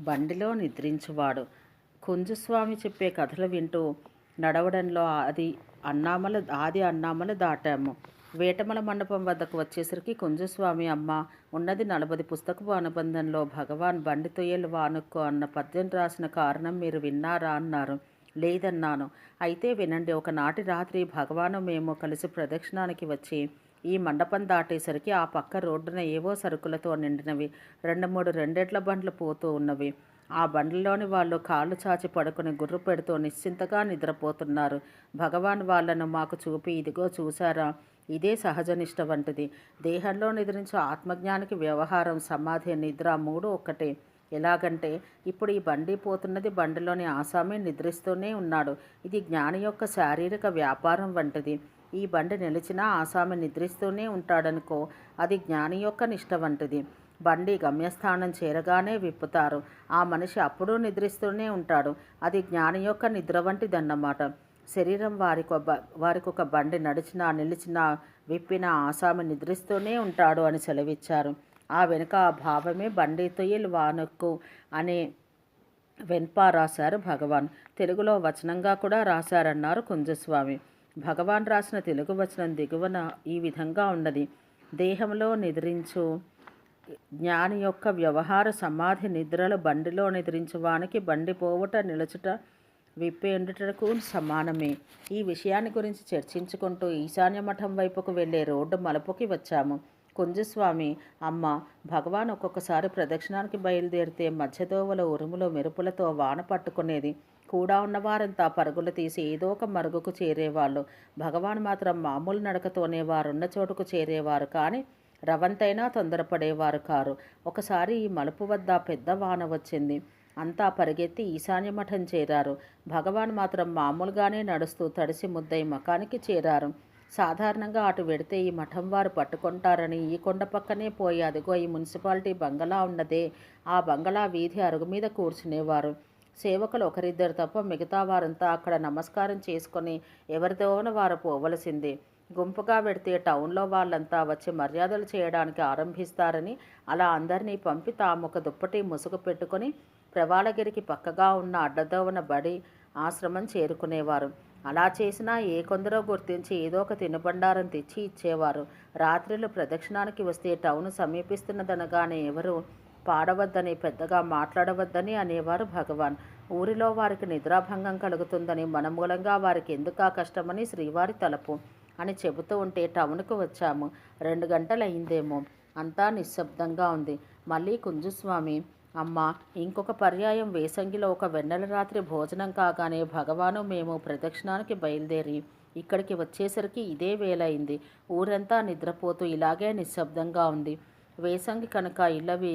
బండిలో నిద్రించువాడు. కుంజుస్వామి చెప్పే కథలు వింటూ నడవడంలో అది అన్నామల ఆది అన్నామల దాటాము. వేటమల మండపం వద్దకు వచ్చేసరికి కుంజుస్వామి అమ్మ ఉన్నది నలభై పుస్తకపు అనుబంధంలో భగవాన్ బండి తొయ్యలు వానుక్కో అన్న పద్యం రాసిన కారణం మీరు విన్నారా? అన్నారు. లేదన్నాను. అయితే వినండి ఒకనాటి రాత్రి భగవాను మేము కలిసి ప్రదక్షిణానికి వచ్చి ఈ మండపం దాటేసరికి ఆ పక్క రోడ్డున ఏవో సరుకులతో నిండినవి. రెండు మూడు రెండేట్ల బండ్లు పోతూ ఉన్నవి. ఆ బండ్లలోని వాళ్ళు కాళ్ళు చాచి పడుకుని గుర్రు పెడుతూ నిశ్చింతగా నిద్రపోతున్నారు. భగవాన్ వాళ్ళను మాకు చూపి ఇదిగో చూసారా ఇదే సహజనిష్ట వంటిది. దేహంలో నిద్రించే ఆత్మజ్ఞానికి వ్యవహారం సమాధి నిద్ర మూడు ఒక్కటే. ఎలాగంటే ఇప్పుడు ఈ బండి పోతున్నది బండిలోని ఆసామి నిద్రిస్తూనే ఉన్నాడు. ఇది జ్ఞాని యొక్క శారీరక వ్యాపారం వంటిది. ఈ బండి నిలిచినా ఆసామి నిద్రిస్తూనే ఉంటాడనుకో అది జ్ఞాని యొక్క నిష్ట వంటిది. బండి గమ్యస్థానం చేరగానే విప్పుతారు. ఆ మనిషి అప్పుడూ నిద్రిస్తూనే ఉంటాడు. అది జ్ఞాని యొక్క నిద్ర వంటిదన్నమాట. శరీరం వారికి వారికి ఒక బండి నడిచినా నిలిచినా విప్పిన ఆసామి నిద్రిస్తూనే ఉంటాడు అని సెలవిచ్చారు. ఆ వెనుక ఆ భావమే బండి తొయ్యలు వానక్కు అనే వెన్పా రాశారు భగవాన్. తెలుగులో వచనంగా కూడా రాశారన్నారు కుంజస్వామి. భగవాన్ రాసిన తెలుగు వచనం దిగువన ఈ విధంగా ఉన్నది. దేహంలో నిద్రించు జ్ఞాని యొక్క వ్యవహార సమాధి నిద్రలు బండిలో నిద్రించువానికి బండి పోవుట నిలుచుట విప్పేండుటకు సమానమే. ఈ విషయాన్ని గురించి చర్చించుకుంటూ ఈశాన్య మఠం వైపుకు వెళ్ళే రోడ్డు మలుపుకి వచ్చాము. కుంజస్వామి అమ్మ భగవాన్ ఒక్కొక్కసారి ప్రదక్షిణానికి బయలుదేరితే మధ్యదోవల ఉరుములో మెరుపులతో వాన పట్టుకునేది. కూడా ఉన్నవారంతా పరుగులు తీసి ఏదో ఒక మరుగుకు చేరేవాళ్ళు. భగవాన్ మాత్రం మామూలు నడకతోనే వారున్న చోటుకు చేరేవారు కానీ రవంతైనా తొందరపడేవారు కారు. ఒకసారి ఈ మలుపు వద్ద పెద్ద వాన వచ్చింది. అంతా పరిగెత్తి ఈశాన్య మఠం చేరారు. భగవాన్ మాత్రం మామూలుగానే నడుస్తూ తడిసి ముద్దై మకానికి చేరారు. సాధారణంగా అటు వెడితే ఈ మఠం వారు పట్టుకుంటారని ఈ కొండ పక్కనే పోయి అదిగో ఈ మున్సిపాలిటీ బంగళా ఉన్నదే. ఆ బంగళా వీధి అరుగు మీద కూర్చునేవారు. సేవకులు ఒకరిద్దరు తప్ప మిగతా వారంతా అక్కడ నమస్కారం చేసుకొని ఎవరితోన వారు పోవలసింది. గుంపుగా పెడితే టౌన్లో వాళ్ళంతా వచ్చి మర్యాదలు చేయడానికి ఆరంభిస్తారని అలా అందరినీ పంపి తాము ఒక దుప్పటి ముసుగు పెట్టుకొని ప్రవాళగిరికి పక్కగా ఉన్న అడ్డదోవన బడి ఆశ్రమం చేరుకునేవారు. అలా చేసినా ఏ కొందరో గుర్తించి ఏదో ఒక తినుబండారం తెచ్చి ఇచ్చేవారు. రాత్రిలో ప్రదక్షిణానికి వస్తే టౌన్ సమీపిస్తున్నదనగానే ఎవరు పాడవద్దని పెద్దగా మాట్లాడవద్దని అనేవారు భగవాన్. ఊరిలో వారికి నిద్రాభంగం కలుగుతుందని మన మూలంగా వారికి ఎందుకా కష్టమని శ్రీవారి తలపు అని చెబుతూ ఉంటే టౌన్కు వచ్చాము. రెండు గంటలయ్యిందేమో అంతా నిశ్శబ్దంగా ఉంది. మళ్ళీ కుంజుస్వామి అమ్మ ఇంకొక పర్యాయం వేసంగిలో ఒక వెన్నెల రాత్రి భోజనం కాగానే భగవాను మేము ప్రదక్షిణానికి బయలుదేరి ఇక్కడికి వచ్చేసరికి ఇదే వేలైంది ఊరంతా నిద్రపోతూ ఇలాగే నిశ్శబ్దంగా ఉంది. వేసంగి కనుక ఇళ్ళవి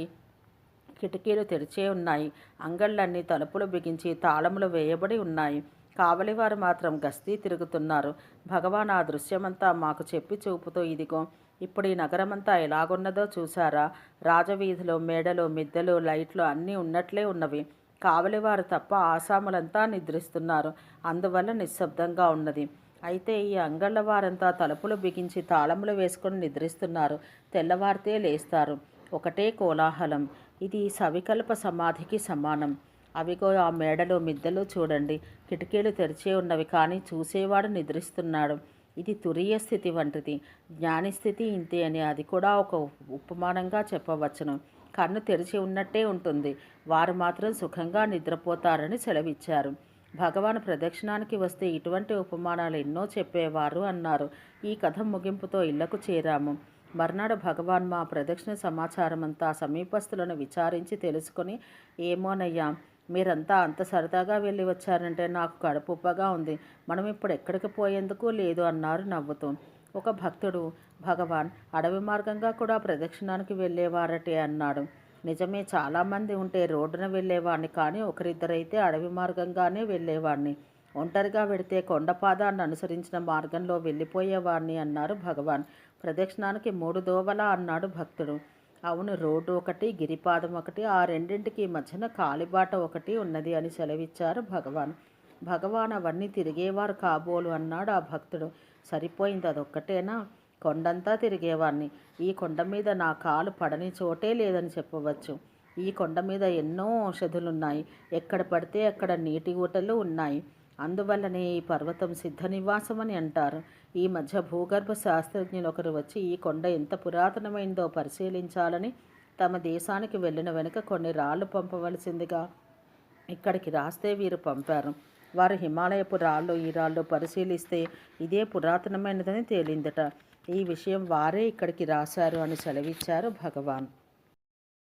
కిటికీలు తెరిచే ఉన్నాయి. అంగళ్ళన్నీ తలుపులు బిగించి తాళములు వేయబడి ఉన్నాయి. కావలివారు మాత్రం గస్తీ తిరుగుతున్నారు. భగవాన్ ఆ దృశ్యమంతా మాకు చెప్పి చూపుతూ ఇదిగో ఇప్పుడు ఈ నగరమంతా ఎలాగున్నదో చూసారా రాజవీధిలో మేడలు మిద్దెలు లైట్లు అన్నీ ఉన్నట్లే ఉన్నవి. కావలివారు తప్ప ఆసాములంతా నిద్రిస్తున్నారు. అందువల్ల నిశ్శబ్దంగా ఉన్నది. అయితే ఈ అంగళ్ళ వారంతా తలుపులు బిగించి తాళములు వేసుకొని నిద్రిస్తున్నారు. తెల్లవారితే లేస్తారు. ఒకటే కోలాహలం. ఇది సవికల్ప సమాధికి సమానం. అవిగో ఆ మేడలో మిద్దెలో చూడండి. కిటికీలు తెరిచే ఉన్నవి కానీ చూసేవాడు నిద్రిస్తున్నాడు. ఇది తురియ స్థితి వంటిది. జ్ఞాని స్థితి ఇంతే అని అది కూడా ఒక ఉపమానంగా చెప్పవచ్చును. కన్ను తెరిచి ఉన్నట్టే ఉంటుంది. వారు మాత్రం సుఖంగా నిద్రపోతారని సెలవిచ్చారు. భగవాన్ ప్రదక్షిణానికి వస్తే ఇటువంటి ఉపమానాలు ఎన్నో చెప్పేవారు అన్నారు. ఈ కథ ముగింపుతో ఇళ్ళకు చేరాము. మర్నాడు భగవాన్ మా ప్రదక్షిణ సమాచారం అంతా సమీపస్తులను విచారించి తెలుసుకొని ఏమోనయ్యా మీరంతా అంత సరదాగా వెళ్ళి వచ్చారంటే నాకు కడుపుబ్బగా ఉంది. మనం ఇప్పుడు ఎక్కడికి పోయేందుకు లేదు అన్నారు నవ్వుతూ. ఒక భక్తుడు భగవాన్ అడవి మార్గంగా కూడా ప్రదక్షిణానికి వెళ్ళేవారటే అన్నాడు. నిజమే చాలామంది ఉంటే రోడ్డున వెళ్ళేవాడిని కానీ ఒకరిద్దరైతే అడవి మార్గంగానే వెళ్ళేవాడిని ఒంటరిగా వెడితే కొండపాదాన్ని అనుసరించిన మార్గంలో వెళ్ళిపోయేవాడిని అన్నారు భగవాన్. ప్రదక్షిణానికి మూడు దోవల అన్నాడు భక్తుడు. అవును రోడ్డు ఒకటి గిరిపాదం ఒకటి ఆ రెండింటికి మధ్యన కాలిబాట ఒకటి ఉన్నది అని సెలవిచ్చారు భగవాన్. భగవాన్ అవన్నీ తిరిగేవారు కాబోలు అన్నాడు ఆ భక్తుడు. సరిపోయింది అదొక్కటేనా? కొండంతా తిరిగేవాడిని ఈ కొండ మీద నా కాలు పడని చోటే లేదని చెప్పవచ్చు. ఈ కొండ మీద ఎన్నో ఔషధులున్నాయి ఎక్కడ పడితే అక్కడ నీటి ఊటలు ఉన్నాయి. అందువల్లనే ఈ పర్వతం సిద్ధ నివాసం అని అంటారు. ఈ మధ్య భూగర్భ శాస్త్రజ్ఞులు ఒకరు వచ్చి ఈ కొండ ఎంత పురాతనమైందో పరిశీలించాలని తమ దేశానికి వెళ్ళిన వెనుక కొన్ని రాళ్ళు పంపవలసిందిగా ఇక్కడికి రాస్తే వీరు పంపారు. వారు హిమాలయపు రాళ్ళు ఈ రాళ్ళు పరిశీలిస్తే ఇదే పురాతనమైనదని తేలిందట. ఈ విషయం వారే ఇక్కడికి రాశారు అని సెలవిచ్చారు భగవాన్.